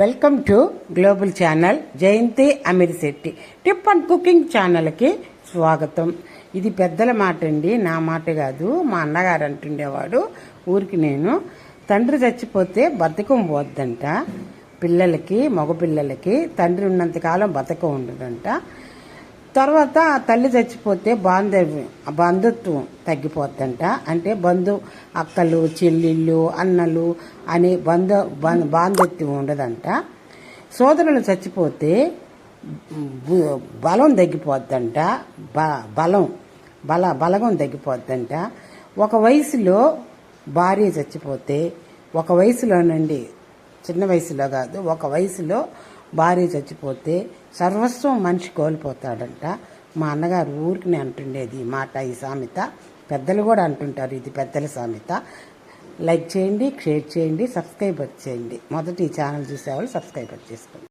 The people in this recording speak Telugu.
Welcome to global channel Jayanthi Amirishetti tip and cooking ఛానల్కి స్వాగతం. ఇది పెద్దల మాట అండి నా మాట కాదు మా అన్నగారు అంటుండేవాడు. ఊరికి నేను. తండ్రి చచ్చిపోతే బతకం పోద్దంట. పిల్లలకి మగపిల్లలకి తండ్రి ఉన్నంతకాలం బతకం ఉండదంట. తర్వాత తల్లి చచ్చిపోతే బాంధవ్యం బంధుత్వం తగ్గిపోద్దంట అంటే బంధు అక్కలు చెల్లిళ్ళు అన్నలు అనే బంధ బాంధత్యం ఉండదంట. సోదరులు చచ్చిపోతే బలం తగ్గిపోద్దంట బ బలం బల బలగం తగ్గిపోద్దంట ఒక వయసులో భార్య చచ్చిపోతే ఒక వయసులో నుండి చిన్న వయసులో కాదు ఒక వయసులో భార్య చచ్చిపోతే సర్వస్వం మనిషి కోల్పోతాడంట. మా అన్నగారు ఊరికి అంటుండేది ఈ మాట ఈ సామెత. పెద్దలు కూడా అంటుంటారు ఇది పెద్దల సామెత. లైక్ చేయండి షేర్ చేయండి సబ్స్క్రైబర్ చేయండి. మొదటి ఈ ఛానల్ చూసేవాళ్ళు సబ్స్క్రైబర్ చేసుకోండి.